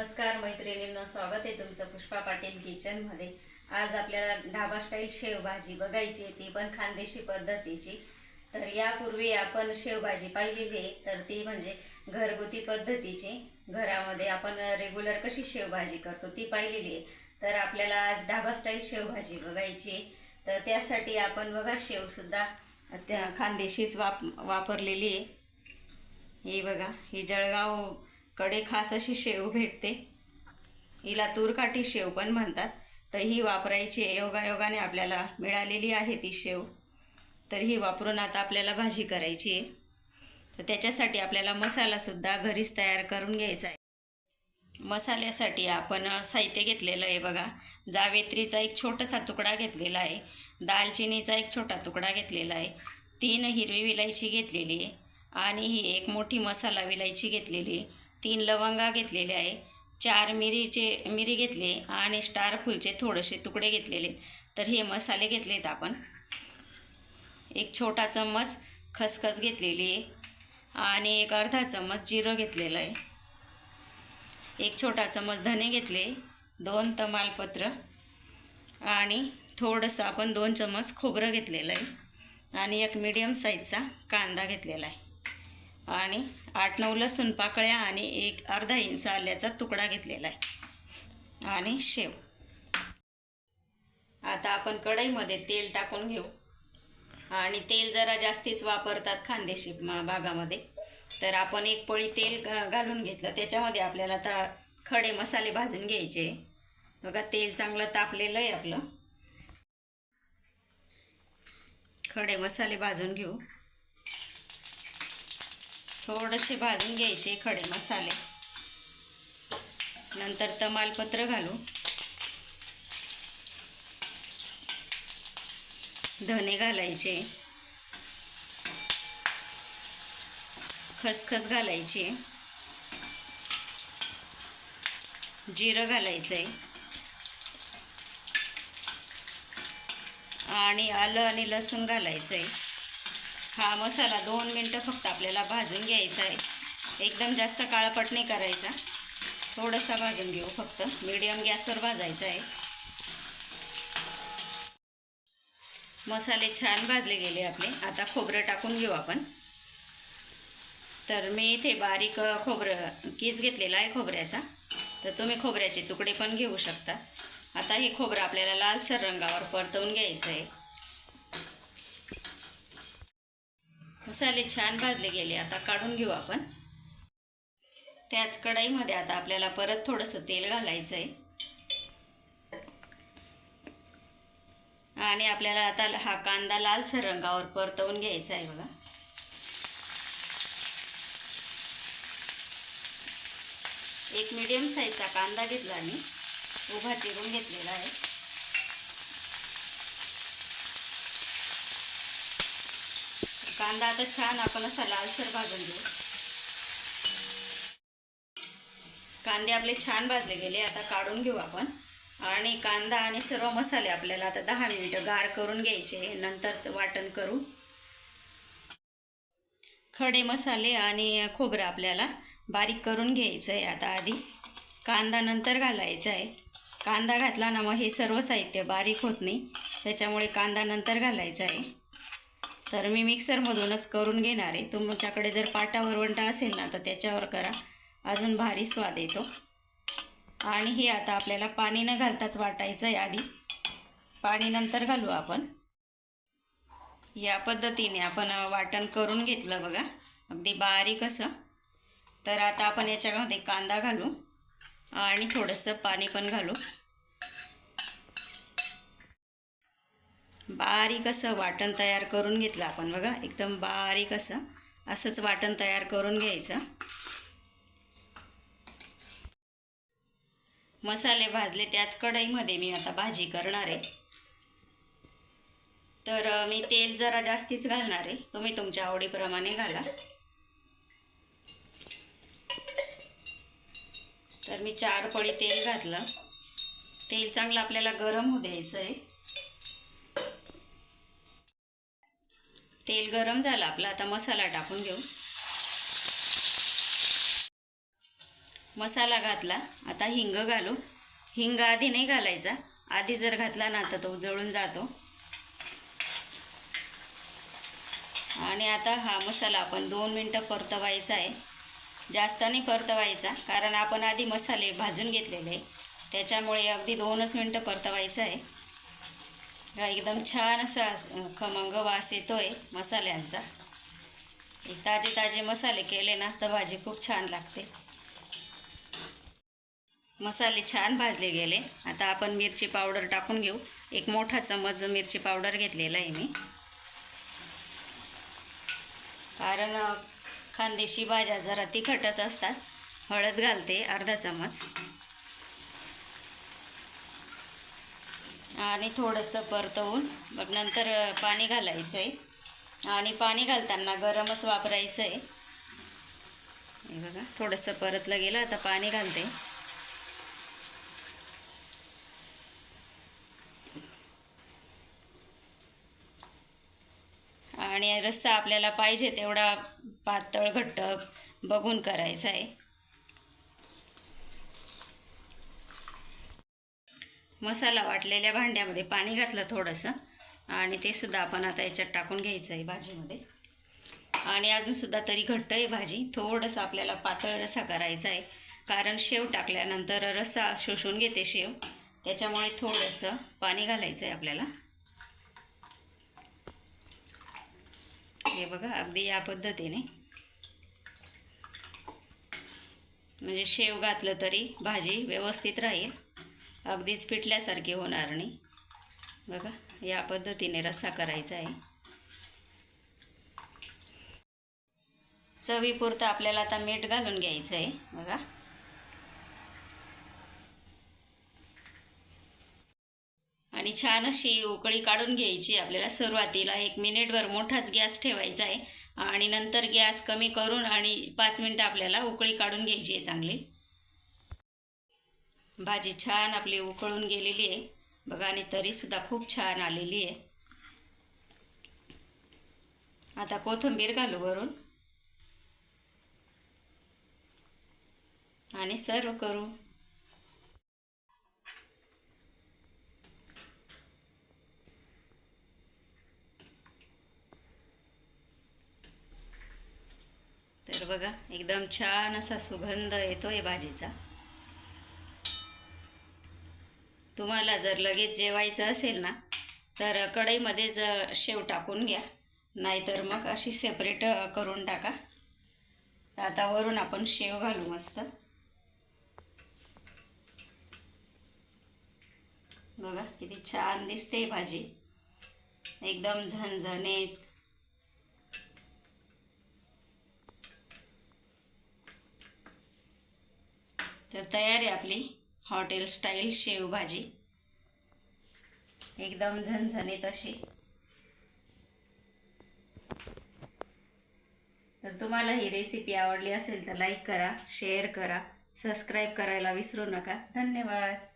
नमस्कार मैत्रिणींना स्वागत आहे तुमचं पुष्पा पाटील किचनमध्ये आज आपल्याला ढाबा स्टाईल शेवभाजी बघायची आहे, ती पण खानदेशी पद्धतीची. तर यापूर्वी आपण शेवभाजी पाहिलेली आहे. तर ती म्हणजे घरगुती पद्धतीची. घरामध्ये आपण रेग्युलर कशी शेवभाजी करतो ती पाहिलेली आहे. तर आपल्याला आज ढाबा स्टाईल शेवभाजी बघायची आहे. तर त्यासाठी आपण बघा शेवसुद्धा त्या खानदेशीच वाप वापरलेली आहे. ही बघा ही जळगाव कडे खास अशी शेव भेटते. हिला तूरकाठी शेव पण म्हणतात. तर ही वापरायची आहे. योगायोगाने आपल्याला मिळालेली आहे ती शेव. तर ही वापरून आता आपल्याला भाजी करायची आहे. तर त्याच्यासाठी आपल्याला मसालासुद्धा घरीच तयार करून घ्यायचा आहे. मसाल्यासाठी आपण साहित्य घेतलेलं आहे बघा. जावेत्रीचा एक छोटासा तुकडा घेतलेला आहे. दालचिनीचा एक छोटा तुकडा घेतलेला आहे. तीन हिरवी विलायची घेतलेली आहे. आणि ही एक मोठी मसाला विलायची घेतलेली आहे. तीन लवंगा घेतलेले आहे. चार मिरीचे मिरी घेतले आणि स्टार फुलचे थोडेसे तुकडे घेतलेले तर हे मसाले घेतलेत आपण. एक छोटा चम्मच खसखस घेतलेली आहे आणि एक अर्धा चम्मच जिरं घेतलेलं आहे. एक छोटा चम्मच धने घेतले दोन तमालपत्र आणि थोडंसं आपण दोन चम्मच खोबरं घेतलेलं आहे. आणि एक मीडियम साईजचा कांदा घेतलेला आहे. आणि आठ नऊ लसूण पाकळ्या आणि एक अर्धा इंच आल्याचा तुकडा घेतलेला आहे. आणि शेव. आता आपण कढईमध्ये तेल टाकून घेऊ. आणि तेल जरा जास्तीच वापरतात खानदेशी भागामध्ये. तर आपण एक पळी तेल घालून घेतलं. त्याच्यामध्ये आपल्याला आता खडे मसाले भाजून घ्यायचे. बघा तेल चांगलं तापलेलं आहे आपलं. खडे मसाले भाजून घेऊ. थोडेसे भाजून घ्यायचे खडे मसाले. नंतर तमालपत्र घालू. धने घालायचे. खसखस घालायची. जिरं घालायचं आहे आणि आलं आणि लसूण घालायचं आहे हा मसाला दोन मिनटं फक्त आपल्याला भाजून घ्यायचा आहे. एकदम जास्त काळपट नाही करायचा. थोडासा भाजून घेऊ फक्त. मीडियम गॅसवर भाजायचं आहे. मसाले छान भाजले गेले आपले. आता खोबरं टाकून घेऊ आपण. तर मी इथे बारीक खोबरं कीस घेतलेला आहे खोबऱ्याचा. तर तुम्ही खोबऱ्याचे तुकडे पण घेऊ शकता. आता हे खोबरं आपल्याला लालसर रंगावर परतवून घ्यायचं आहे. मसाले छान भाजले गेले. आता काढून घेऊ आपण. त्याच कढईमध्ये आता आपल्याला परत थोडंसं तेल घालायचं आहे आणि आपल्याला आता हा कांदा लालसर रंगावर परतवून घ्यायचा आहे बघा. एक मीडियम साईजचा कांदा घेतला मी. उभा चिरून घेतलेला आहे. कांदा आता छान आपण असा लालसर भाजून घेऊ. कांदे आपले छान भाजले गेले आता काढून घेऊ आपण. आणि कांदा आणि सर्व मसाले आपल्याला आता दहा मिनिटं गार करून घ्यायचे नंतर वाटण करू. खडे मसाले आणि खोबरं आपल्याला बारीक करून घ्यायचं आहे आता आधी. कांदा नंतर घालायचा आहे. कांदा घातला ना मग हे सर्व साहित्य बारीक होत नाही त्याच्यामुळे कांदा नंतर घालायचा आहे. तर मी मिक्सरमधूनच करून घेणार आहे. तुमच्याकडे जर पाटा वरवंटा असेल ना तर त्याच्यावर करा. अजून भारी स्वाद येतो. आणि हे आता आपल्याला पाणी न घालताच वाटायचं आहे आधी. पाणी नंतर घालू आपण. या पद्धतीने आपण वाटण करून घेतलं बघा. अगदी बारीक असं. तर आता आपण याच्यामध्ये कांदा घालू. आणि थोडंसं पाणी पण घालू. बारीक असं वाटण तयार करून घेतलं आपण बघा. एकदम बारीक असं असंच वाटण तयार करून घ्यायचं. मसाले भाजले त्याच कढईमध्ये मी आता भाजी करणार आहे. तर मी तेल जरा जास्तीच घालणार आहे. तुम्ही तुमच्या आवडीप्रमाणे घाला. तर मी चार पळी तेल घातलं. तेल चांगलं आपल्याला गरम होऊ द्यायचं आहे. तेल गरम झालं आपलं. आता मसाला टाकून घेऊ. मसाला घातला. आता हिंग घालू. हिंग आधी नाही घालायचा. आधी जर घातला ना तर तो जळून जातो. आणि आता हा मसाला आपण दोन मिनटं परतवायचा आहे. जास्त नाही परतवायचा कारण आपण आधी मसाले भाजून घेतलेले आहे. त्याच्यामुळे अगदी दोनच मिनटं परतवायचं आहे. एकदम छान असा खमंग वास येतो आहे मसाल्यांचा ताजे ताजे मसाले केले ना तर भाजी खूप छान लागते. मसाले छान भाजले गेले. आता आपण मिरची पावडर टाकून घेऊ. एक मोठा चमच मिरची पावडर घेतलेला आहे मी. कारण खानदेशी भाज्या जरा तिखटच असतात. हळद घालते अर्धा चमच. आणि थोडंसं परतवून मग नंतर पाणी घालायचं आहे आणि पाणी घालताना गरमच वापरायचं आहे हे बघा थोडंसं परतलं गेलं आता पाणी घालते. आणि रस्सा आपल्याला पाहिजे तेवढा पातळ घट्ट बघून करायचा आहे मसाला वाटलेल्या भांड्यामध्ये पाणी घातलं थोडंसं. आणि ते सुद्धा आपण आता याच्यात टाकून घ्यायचं आहे भाजीमध्ये. आणि अजूनसुद्धा तरी घट्ट आहे भाजी. थोडंसं आपल्याला पातळ रसा करायचा आहे. कारण शेव टाकल्यानंतर रस्सा शोषून घेते शेव. त्याच्यामुळे थोडंसं पाणी घालायचं आहे आपल्याला. हे बघा अगदी या पद्धतीने. म्हणजे शेव घातलं तरी भाजी व्यवस्थित राहील. अगदीच पिटल्यासारखी होणार नाही. बघा या पद्धतीने रस्सा करायचा आहे. चवीपुरतं आपल्याला आता मीठ घालून घ्यायचं आहे. बघा. आणि छान अशी उकळी काढून घ्यायची. आपल्याला सुरुवातीला एक मिनिटभर मोठाच गॅस ठेवायचा आहे. आणि नंतर गॅस कमी करून आणि पाच मिनटं आपल्याला उकळी काढून घ्यायची आहे चांगली. भाजी छान आपली उकळून गेलेली आहे. बघा आणि तरीसुद्धा खूप छान आलेली आहे. आता कोथिंबीर घालू वरून. आणि सर्व करू. तर बघा एकदम छान असा सुगंध येतो आहे भाजीचा. तुम्हाला जर लगेच जेवायचं असेल ना तर कढईमध्येच शेव टाकून घ्या. नाहीतर मग अशी सेपरेट करून टाका. आता वरून आपण शेव घालू मस्त. बघा किती छान दिसते भाजी. एकदम झणझणीत. तर तयार आहे आपली. हॉटेल स्टाईल शेवभाजी. एकदम झणझणीत अशी. तर तुम्हाला ही रेसिपी आवडली असेल तर लाईक करा शेअर करा सबस्क्राईब करायला विसरू नका. धन्यवाद.